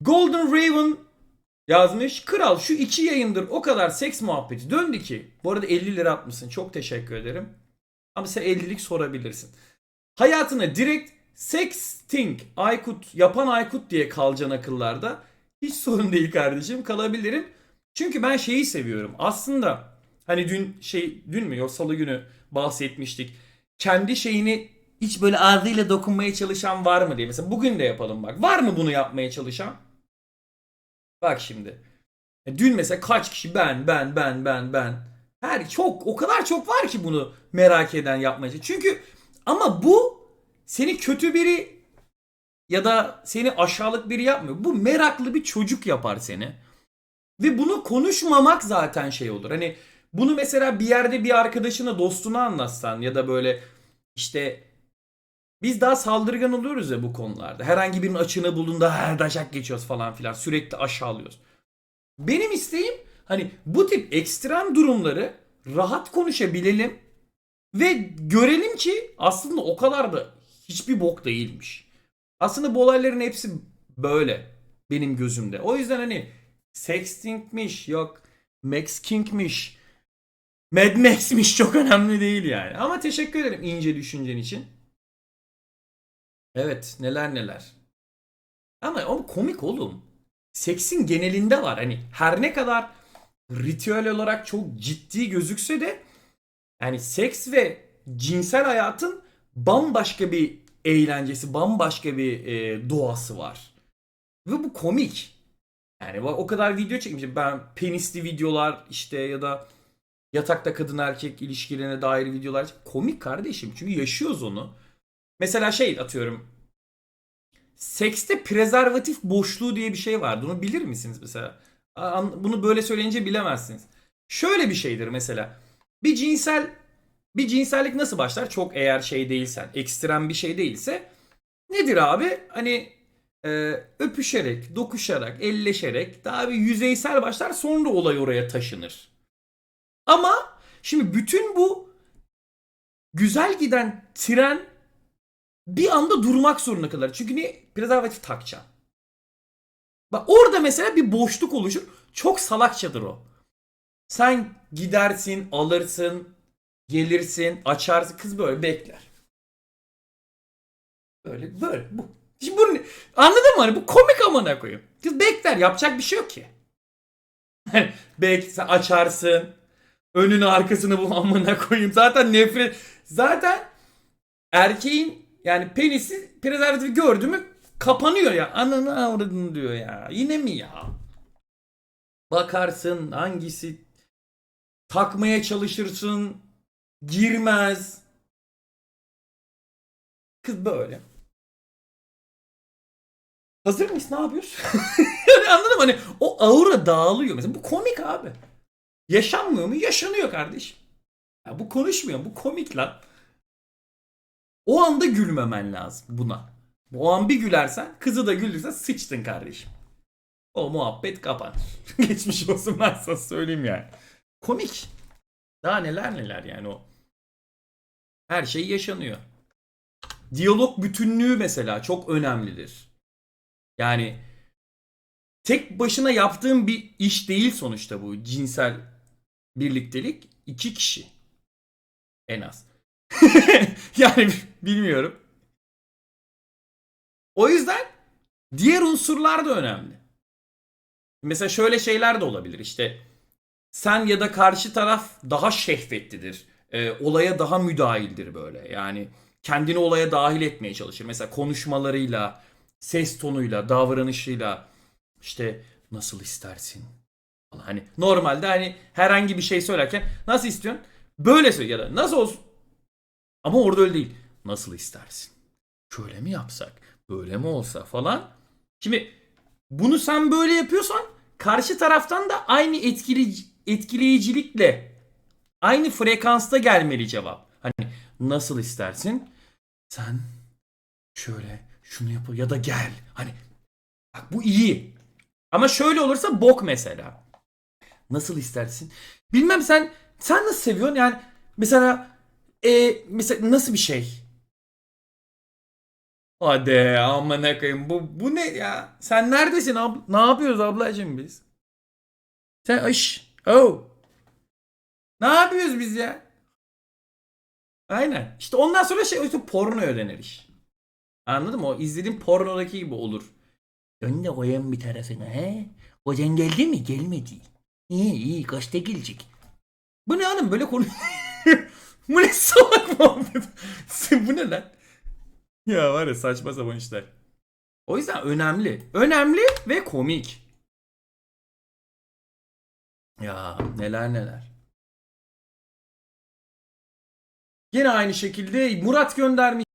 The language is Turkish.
Golden Raven yazmış. Kral şu iki yayındır o kadar seks muhabbeti döndü ki. Bu arada 50 lira atmışsın. Çok teşekkür ederim. Ama sen 50'lik sorabilirsin. Hayatına direkt sexting Aykut yapan Aykut diye kalacaksın akıllarda. Hiç sorun değil kardeşim kalabilirim. Çünkü ben şeyi seviyorum. Aslında hani dün şey dün mü yok salı günü bahsetmiştik. Kendi şeyini hiç böyle ağzıyla dokunmaya çalışan var mı diye. Mesela bugün de yapalım bak. Var mı bunu yapmaya çalışan? Bak şimdi. E, Dün mesela kaç kişi ben ben ben ben ben. Her çok o kadar çok var ki bunu merak eden yapmaya. Çünkü ama bu seni kötü biri ya da seni aşağılık biri yapmıyor. Bu meraklı bir çocuk yapar seni. Ve bunu konuşmamak zaten şey olur. Hani bunu mesela bir yerde bir arkadaşına, dostuna anlatsan ya da böyle işte biz daha saldırgan oluyoruz ya bu konularda. Herhangi birinin açığını bulduğunda her daşak geçiyoruz falan filan. Sürekli aşağılıyoruz. Benim isteğim hani bu tip ekstrem durumları rahat konuşabilelim ve görelim ki aslında o kadar da hiçbir bok değilmiş. Aslında bu olayların hepsi böyle benim gözümde. O yüzden hani sextingmiş yok Max King'miş Mad Max'miş çok önemli değil yani. Ama teşekkür ederim ince düşüncen için. Evet neler neler. Ama o komik oğlum. Seksin genelinde var. Hani her ne kadar ritüel olarak çok ciddi gözükse de yani seks ve cinsel hayatın bambaşka bir eğlencesi, bambaşka bir e, doğası var. Ve bu komik. Yani o kadar video çekmişim. Ben penisli videolar işte ya da yatakta kadın erkek ilişkilerine dair videolar. Komik kardeşim. Çünkü yaşıyoruz onu. Mesela şey atıyorum. Sekste prezervatif boşluğu diye bir şey vardı. Onu bilir misiniz mesela? Bunu böyle söyleyince bilemezsiniz. Şöyle bir şeydir mesela. Bir cinsel bir cinsellik nasıl başlar? Çok eğer şey değilsen, ekstrem bir şey değilse nedir abi? Hani e, öpüşerek, dokuşarak, elleşerek daha bir yüzeysel başlar sonra olay oraya taşınır. Ama şimdi bütün bu güzel giden tren bir anda durmak zorunda kalır. Çünkü niye? Prezervatif takacaksın. Bak orada mesela bir boşluk oluşur. Çok salakçadır o. Sen gidersin, alırsın, gelirsin, açarsın. Kız böyle bekler. Böyle böyle bu. Şimdi bunu anladın mı? Hani bu komik amına koyayım. Kız bekler. Yapacak bir şey yok ki. Belki sen açarsın. Önünü arkasını bu amına koyayım. Zaten nefret. Zaten erkeğin yani penisi prezervatifi gördü mü kapanıyor ya. Ananı avradını diyor ya. Yine mi ya? Bakarsın hangisi takmaya çalışırsın girmez. Kız böyle. Hazır mıyız? Ne yapıyoruz? yani anladın mı? Hani o aura dağılıyor. Mesela bu komik abi. Yaşanmıyor mu? Yaşanıyor kardeşim. Ya bu konuşmuyor. Bu komik lan. O anda gülmemen lazım buna. O an bir gülersen, kızı da güldürsen sıçtın kardeşim. O muhabbet kapanır. Geçmiş olsun ben sana söyleyeyim yani. Komik. Daha neler neler yani o. Her şey yaşanıyor. Diyalog bütünlüğü mesela çok önemlidir. Yani tek başına yaptığın bir iş değil sonuçta bu cinsel birliktelik. iki kişi. En az. yani bilmiyorum. O yüzden diğer unsurlar da önemli. Mesela şöyle şeyler de olabilir işte sen ya da karşı taraf daha şehvetlidir. Ee, olaya daha müdahildir böyle. Yani kendini olaya dahil etmeye çalışır. Mesela konuşmalarıyla, ses tonuyla, davranışıyla işte nasıl istersin. Hani normalde hani herhangi bir şey söylerken nasıl istiyorsun? Böyle söyle ya da nasıl olsun? Ama orada öyle değil. Nasıl istersin? Şöyle mi yapsak? Böyle mi olsa falan. Şimdi bunu sen böyle yapıyorsan karşı taraftan da aynı etkili, etkileyicilikle aynı frekansta gelmeli cevap. Hani nasıl istersin? Sen şöyle şunu yap ya da gel. Hani bak bu iyi. Ama şöyle olursa bok mesela. Nasıl istersin? Bilmem sen sen nasıl seviyorsun yani mesela e, mesela nasıl bir şey? Hadi amına koyayım. Bu, bu ne ya? Sen neredesin abla? Ne yapıyoruz ablacığım biz? Sen aş. Oh. Ne yapıyoruz biz ya? Aynen. İşte ondan sonra şey işte pornoya döner iş. Anladın mı? O izlediğin pornodaki gibi olur. Dön de koyayım bir tarafına he. Kocan geldi mi? Gelmedi. İyi iyi kaçta gelecek? Bu ne hanım böyle konu... Bu ne salak muhabbet? Bu ne lan? Ya var ya saçma sapan işler. O yüzden önemli. Önemli ve komik. Ya neler neler. Yine aynı şekilde Murat göndermiş.